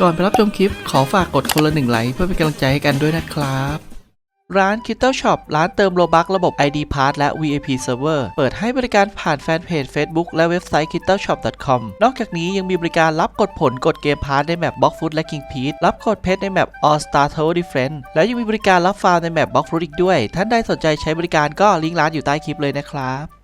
ก่อนไปรับชมคลิปขอฝากกดคนละหนึ่งไลค์เพื่อเป็นกำลังใจให้กันด้วยนะครับ ร้าน k i t t l e Shop ร้านเติมโลบักระบบ ID Pass และ VIP Server เปิดให้บริการผ่านแฟนเพจ Facebook และเว็บไซต์ k i t t l e Shop com นอกจากนี้ยังมีบริการรับกดผลกดเกมพาร์ทในแมป Block Food และ King p e a c รับกดเพชรในแมป All Star Tower Defense และยังมีบริการรับฟาร์มในแมป Block Fruit อีกด้วย ท่านใดสนใจใช้บริการก็ลิงก์ร้านอยู่ใต้คลิปเลยนะครับ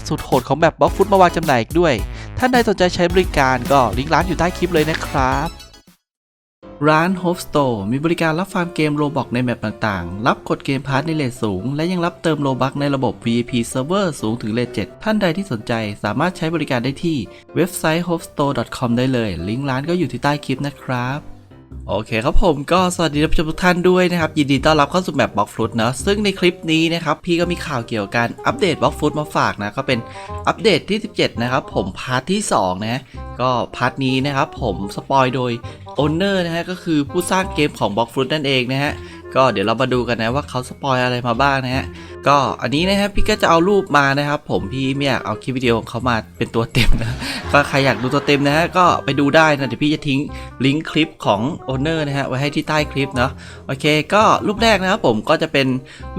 สุดโหดของแบบบล็อกฟุตมาวางจำหน่ายอีกด้วย ท่านใดสนใจใช้บริการก็ลิงก์ร้านอยู่ใต้คลิปเลยนะครับร้าน Hope Store มีบริการรับฟาร์มเกมโลบอกในแมปต่างๆ รับกดเกมพาร์ทในเลทสูง และยังรับเติมโลบักในระบบ VIP Server สูงถึงเลท7ท่านใดที่สนใจสามารถใช้บริการได้ที่เว็บไซต์ hopestore.com ได้เลย ลิงก์ร้านก็อยู่ที่ใต้คลิปนะครับ โอเคครับผมก็สวัสดีท่านผู้ชมทุกท่านด้วยนะครับ ยินดีต้อนรับเข้าสู่แมปบล็อกฟลุตเนาะซึ่งในคลิปนี้นะครับ พี่ก็มีข่าวเกี่ยวกับการอัปเดตบล็อกฟลุตมาฝากนะ ก็เป็นอัปเดตที่ 17 นะครับ ผมพาร์ทที่ 2 นะก็พาร์ทนี้นะครับ ผมสปอยโดยโอนเนอร์นะฮะก็คือผู้สร้างเกมของบล็อกฟลุตนั่นเองนะฮะก็เดี๋ยวเรามาดูกันนะว่าเขาสปอยอะไรมาบ้างนะฮะ ก็อันนี้นะครับพี่ก็จะเอารูปมานะครับ ผมพี่ไม่อยากเอาคลิปวิดีโอของเขามาเป็นตัวเต็มนะก็ใครอยากดูตัวเต็มนะฮะก็ไปดูได้นะเดี๋ยวพี่จะทิ้งลิงก์คลิปของโอนเนอร์นะฮะไว้ให้ที่ใต้คลิปเนาะโอเค ก็รูปแรกนะครับผมก็จะเป็น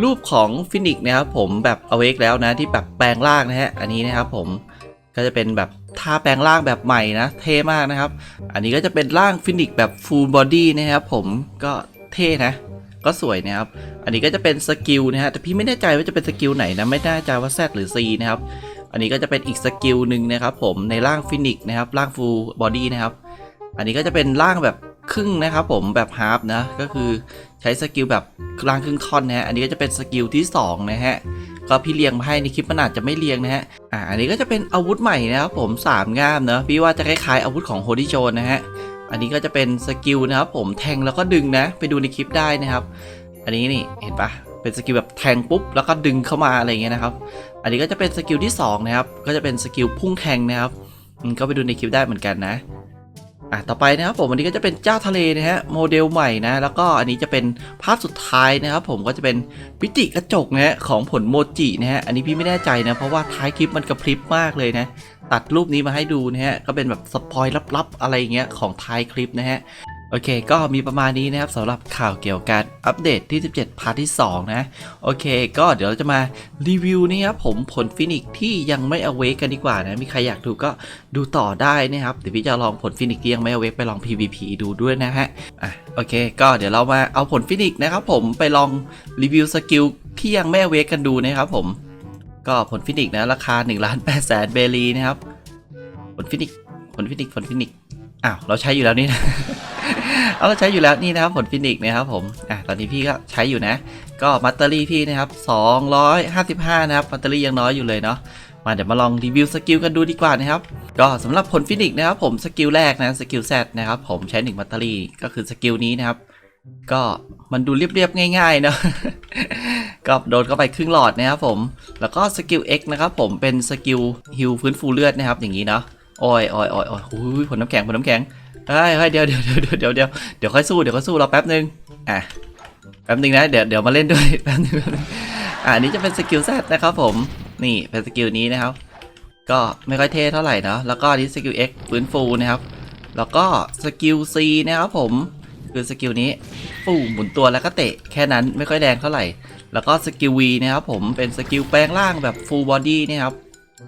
รูปของฟินิกนะครับผมแบบเอาเวกแล้วนะที่แบบแปลงร่างนะฮะอันนี้นะครับผมก็จะเป็นแบบท่าแปลงร่างแบบใหม่นะ เท่มากนะครับ อันนี้ก็จะเป็นร่างฟินิกแบบฟูลบอดี้นะครับผมก็เท่นะ ก็สวยนะครับ อันนี้ก็จะเป็นสกิลนะฮะแต่พี่ไม่แน่ใจว่าจะเป็นสกิลไหนนะไม่แน่ใจว่า Z หรือ C นะครับ อันนี้ก็จะเป็นอีกสกิลหนึ่งนะครับผมในร่างฟินิกนะครับร่างฟูลบอดี้นะครับอันนี้ก็จะเป็นร่างแบบครึ่งนะครับผมแบบฮาร์ปนะก็คือใช้สกิลแบบร่างครึ่งท่อนนะฮะอันนี้ก็จะเป็นสกิลที่สองนะฮะก็พี่เรียงมาให้ในคลิปมันอาจจะไม่เรียงนะฮะอ่าอันนี้ก็จะเป็นอาวุธใหม่นะครับผมสามง่ามเนอะพี่ว่าจะคล้ายๆอาวุธของโฮดิโจนนะฮะ อันนี้ก็จะเป็นสกิลนะครับผมแทงแล้วก็ดึงนะ ไปดูในคลิปได้นะครับ อันนี้นี่เห็นปะเป็นสกิลแบบแทงปุ๊บแล้วก็ดึงเข้ามาอะไรเงี้ยนะครับ อันนี้ก็จะเป็นสกิลที่สองนะครับ ก็จะเป็นสกิลพุ่งแทงนะครับก็ไปดูในคลิปได้เหมือนกันนะ อะต่อไปนะครับผมวันนี้ก็จะเป็นเจ้าทะเลนะฮะโมเดลใหม่นะแล้วก็อันนี้จะเป็นภาพสุดท้ายนะครับผมก็จะเป็นพิติกระจกนะฮะของผลโมจินะฮะอันนี้พี่ไม่แน่ใจนะเพราะว่าท้ายคลิปมันกระพริบมากเลยนะตัดรูปนี้มาให้ดูนะฮะก็เป็นแบบสปอยลับๆอะไรเงี้ยของท้ายคลิปนะฮะ โอเค ก็มีประมาณนี้นะครับสำหรับข่าวเกี่ยวกับอัปเดตที่ 17 พาร์ทที่ 2 นะ โอเค ก็เดี๋ยวเราจะมารีวิวนี่ครับผมผลฟินิกที่ยังไม่อเวกกันดีกว่านะ มีใครอยากดูก็ดูต่อได้นะครับ เดี๋ยวพี่จะลองผลฟินิกที่ยังไม่อเวกไปลอง PVP ดูด้วยนะฮะ อะ โอเค ก็เดี๋ยวเรามาเอาผลฟินิกนะครับผมไปลองรีวิวสกิลที่ยังไม่อเวกกันดูนะครับผม ก็ผลฟินิกนะราคา1ล้าน8แสนเบลีนะครับ ผลฟินิก ผลฟินิก ผลฟินิก อ้าว เราใช้อยู่แล้วนี่นะ เอาใช้อยู่แล้วนี่นะครับผลฟินิกนะครับผมอะตอนนี้พี่ก็ใช้อยู่นะ ก็มัตเตอรี่พี่นะครับ255 นะครับมัตเตอรี่ยังน้อยอยู่เลยเนาะมาเดี๋ยวมาลองรีวิวสกิลกันดูดีกว่านะครับ ก็สำหรับผลฟินิกนะครับผมสกิลแรกนะสกิลแซดนะครับผมใช้1มัตเตอรี่ก็คือสกิลนี้นะครับ ก็มันดูเรียบๆง่ายๆเนาะก็โดนเข้าไปครึ่งหลอดนะครับผม แล้วก็สกิล X นะครับผมเป็นสกิลฮิลฟื้นฟูเลือดนะครับอย่างนี้เนาะโอ้ยโอ้ยโอ้ยโอ้ยอุ้ยผลน้ำแข็งผลน้ำแข็ง เฮ้ยเฮ้ยเดี๋ยวเดี๋ยวเดี๋ยวเดี๋ยวเดี๋ยวเดี๋ยวค่อยสู้เดี๋ยวค่อยสู้เรอแป๊บนึงอะแป๊บนึงนะเดี๋ยวเดี๋ยวมาเล่นด้วยแป๊บนึงแป๊บนึงอะอันนี้จะเป็นสกิลแซดนะครับผมนี่เป็นสกิลนี้นะครับ ก็ไม่ค่อยเท่เท่าไหร่เนาะแล้วก็นี้สกิล X ฟื้นฟูนะครับ แล้วก็สกิล C นะครับผมคือสกิลนี้ฟูหมุนตัวแล้วก็เตะแค่นั้นไม่ค่อยแรงเท่าไหร่ แล้วก็สกิล V นะครับผมเป็นสกิลแปลงร่างแบบ full body นะครับ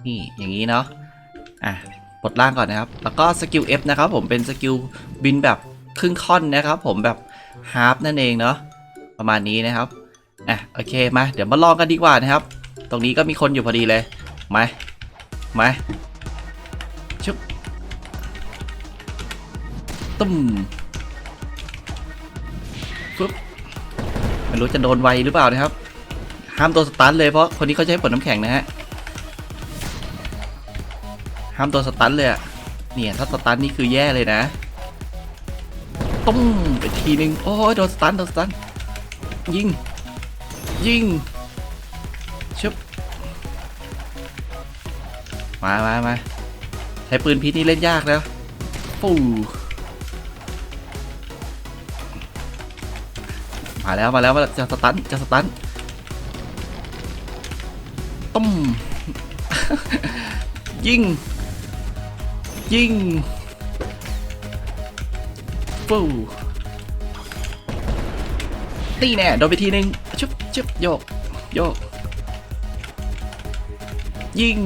นี่อย่างนี้เนาะอะ ปลดล่างก่อนนะครับ แล้วก็สกิล F นะครับผมเป็นสกิลบินแบบครึ่งค่อนนะครับ ผมแบบฮาร์ปนั่นเองเนาะประมาณนี้นะครับอะโอเคมาเดี๋ยวมาลองกันดีกว่านะครับ ตรงนี้ก็มีคนอยู่พอดีเลยมามาชุบตุ้มปุ๊บไม่รู้จะโดนไวหรือเปล่านะครับ ห้ามตัวสตันเลยเพราะคนนี้เขาใช้ผลน้ำแข็งนะฮะ ห้ามตัวสตันเลยอะเนี่ยถ้าสตันนี่คือแย่เลยนะตุ้มไปทีนึงโอ้ยโดนสตันโดนสตันยิง ยิงชึบมามามาใช้ปืนพิษนี่เล่นยากแล้วปูมาแล้วมาแล้วมาแล้วจะสตันจะสตันตุ้มยิง ยิงปูนี่แน่โดนไปทีนึงชุบชุบโยกโยกยิง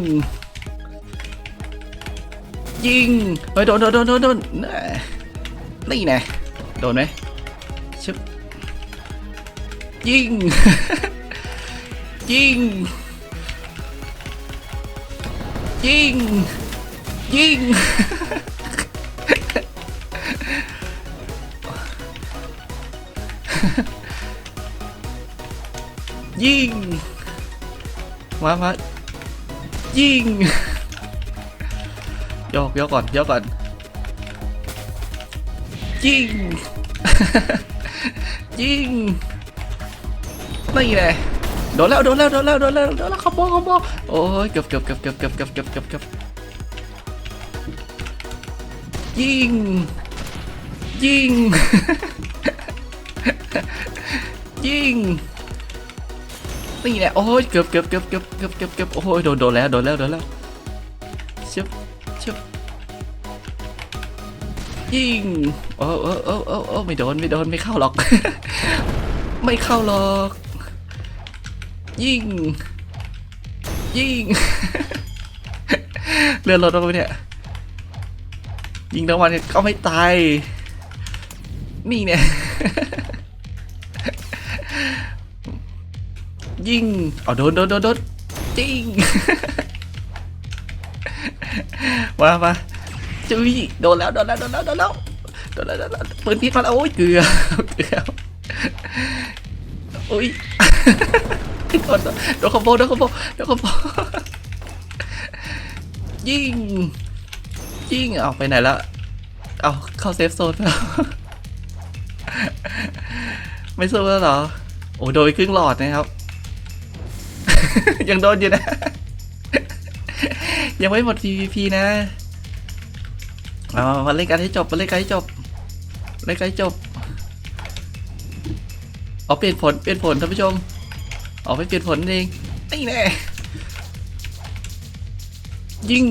ยิงเฮ้ยโดนโดนโดนโดนโดนแน่นี่แน่โดนไหมชุบยิง ยิงยิง ยิง ยิง มามายิงโยกโยกก่อนโยกก่อน ยิง ยิงนี่แหละโดนแล้วโดนแล้วโดนแล้วโดนแล้วโดนแล้วขโมยขโมยโอ้ยเกือบเกือบเกือบเกือบเกือบเกือบเกือบเกือบ ยิง ยิง ยิง นี่แหละ โอ้ยเกือบเกือบเกือบเกือบเกือบเกือบเกือบโอ้ยโดนโดนแล้ว โดนแล้ว โดนแล้วชึบชึบยิง โอ้โอ้โอ้โอ้โอ้ไม่โดน ไม่โดน ไม่เข้าหรอก ไม่เข้าหรอก ยิง ยิงเลือรถลงไปเนี่ย ยิงทั้งวันก็ไม่ตาย นี่เนี่ย ยิงเอาโดนโดนโดนโดนจริงมามาจุ้ยโดนแล้วโดนแล้วโดนแล้วโดนแล้วโดนแล้วโดนแล้วปืนพิษมาแล้วโอ้ยเกลือเกลือโอ้ยโดนโดนคอมโบโดนคอมโบโดนคอมโบยิง ยิงเอาไปไหนแล้วเอาเข้าเซฟโซนแล้วไม่สู้แล้วเหรอ โอ้โดนครึ่งหลอดนะครับ ยังโดนอยู่นะ ยังไม่หมด PVP นะเอามาเล่นกันให้จบมาเล่นกันให้จบเล่นกันให้จบเอาเปลี่ยนผลเปลี่ยนผลท่านผู้ชมเอาไปเปลี่ยนผลเองนี่แน่ยิง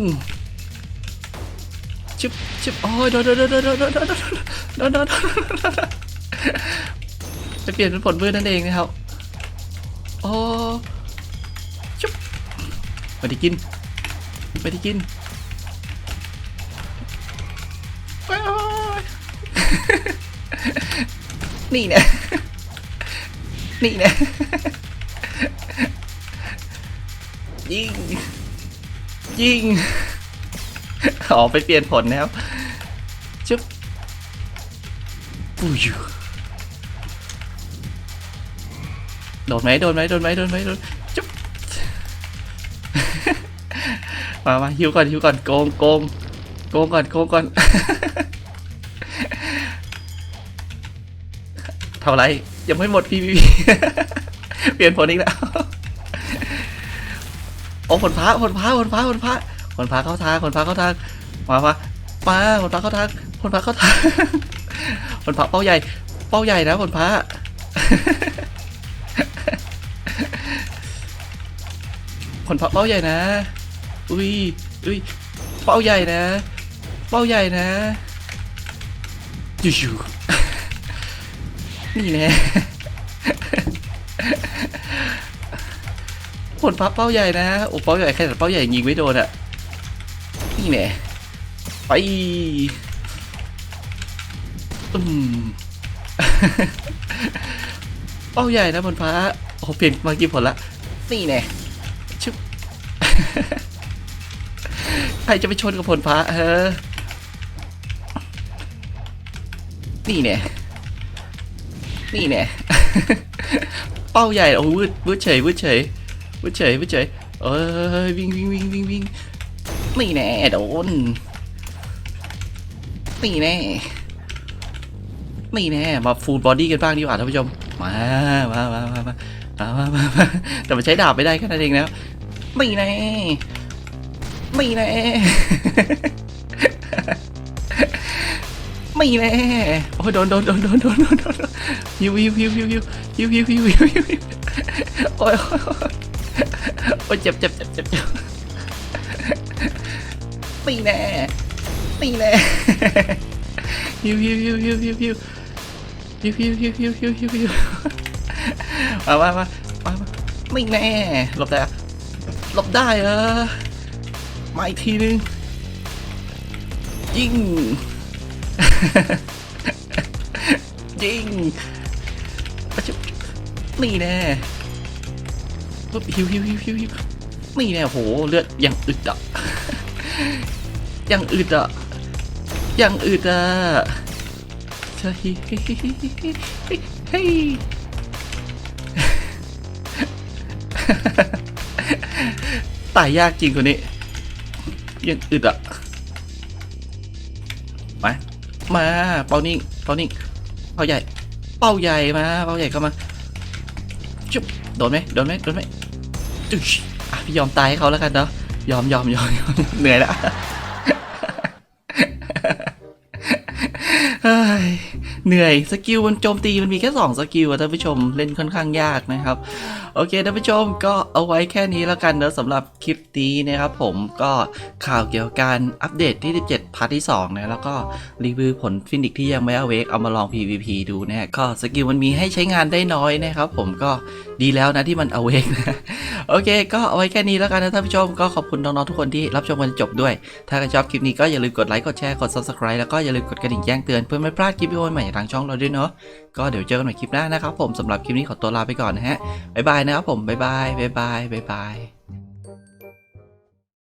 ชิบชิบโอ้ยโดนโดนโดนโดนโดนโดนโดนโดนโดนโดนไปเปลี่ยนเป็นผลมือนั่นเองนะครับโอ้ชุบไม่ได้กินไม่ได้กินโอ๊ยนี่เนี่ยนี่เนี่ยยิงยิง อ๋อไปเปลี่ยนผลนะครับชุบปูยูโดนไหมโดนไหมโดนไหมโดนไหมโดนจุ๊บมามาฮิวก่อนฮิวก่อนโกงโกงโกงก่อนโกงก่อนเท่าไรยังไม่หมด PVP เปลี่ยนผลอีกแล้วโอ้ผลพระผลพระผลพระผลพระ ผลพระเข้าทางผลพระเข้าทางมามามาผลพระเข้าทางผลพระเข้าทางผลพระเป้าใหญ่ เป้าใหญ่นะผลพระผลพระเป้าใหญ่นะ อุ้ยอุ้ยเป้าใหญ่นะ เป้าใหญ่นะยูๆนี่แน่ผลพับเป้าใหญ่นะ โอ้เป้าใหญ่แค่แต่เป้าใหญ่ยิงไม่โดนอะ นี่แน่ไปอืมเป้าใหญ่นะผลพระโอ้เปลี่ยนมากี่ผลละนี่แน่ชึบใครจะไปชนกับผลพระเฮอนี่แน่นี่แน่เป้าใหญ่โอ้วืดวืดเฉยวืดเฉยวืดเฉยวืดเฉยเอ้ยวิ่งวิ่งวิ่งวิ่งวิ่ง นี่แน่โดนนี่แน่นี่แน่มาฟูลบอดี้กันบ้างดีกว่าท่านผู้ชม มามามามามามามามาแต่มันใช้ดาบไม่ได้แค่นั้นเองนะไม่แน่ไม่แน่ไม่แน่โอ้ยโดนโดนโดนโดนโดนโดนโดนฮิวฮิวฮิวฮิวฮิวฮิวฮิวฮิวฮิวฮิวฮิวโอ้ยโอ้ยโอ้ยโอ้ยเจ็บเจ็บเจ็บเจ็บ เจ็บไม่แน่ไม่แน่ฮิวฮิวฮิวฮิวฮิวฮิวฮิวฮิวฮิวฮิวฮิวฮิวฮิวมามามามาไม่แน่หลบได้หลบได้เออมาอีกทีนึงยิงยิงนี่แน่ปุ๊บฮิวฮิวฮิวฮิวฮิวนี่แน่โหเลือดอยังอึดอะ ยังอึดอะยังอึดอะใช่เฮ้ยเฮ้ยตายยากจริงคนนี้ยังอึดอะมา มาเป้านิ่งเป้านิ่งเป้าใหญ่ เป้าใหญ่มา เป้าใหญ่เข้ามา จุ๊บ โดนไหมโดนไหมโดนไหมจุ๊ชอะพี่ยอมตายให้เขาแล้วกันเนาะ ยอมยอมยอมยอมเหนื่อยละ เหนื่อยสกิลมันโจมตีมันมีแค่สองสกิลอะท่านผู้ชมเล่นค่อนข้างยากนะครับโอเคท่านผู้ชมก็เอาไว้แค่นี้แล้วกันเนอะสำหรับคลิปนี้นะครับผมก็ข่าวเกี่ยวกับการอัปเดตที่ 17 พาร์ทที่ 2 นะ แล้วก็รีวิวผลฟินิกที่ยังไม่เอาเวกเอามาลอง PVP ดูนะก็สกิลมันมีให้ใช้งานได้น้อยนะครับผมก็ดีแล้วนะที่มันเอาเวกนะโอเค ก็เอาไว้แค่นี้แล้วกันนะท่านผู้ชมก็ขอบคุณน้องๆทุกคนที่รับชมกันจบด้วย ถ้าใครชอบคลิปนี้ก็อย่าลืมกดไลค์กดแชร์กด subscribe แล้วก็อย่าลืมกดกระดิ่งแจ้งเตือนเพื่อไม่พลาดคลิปวิดีโอใหม่ทางช่องเราด้วยเนาะก็เดี๋ยวเจอกันใหม่คลิปหน้านะครับผมสำหรับคลิปนี้ขอตัวลาไปก่อนนะฮะบ๊ายบายนะครับผมบ๊ายบายบ๊ายบายบ๊ายบาย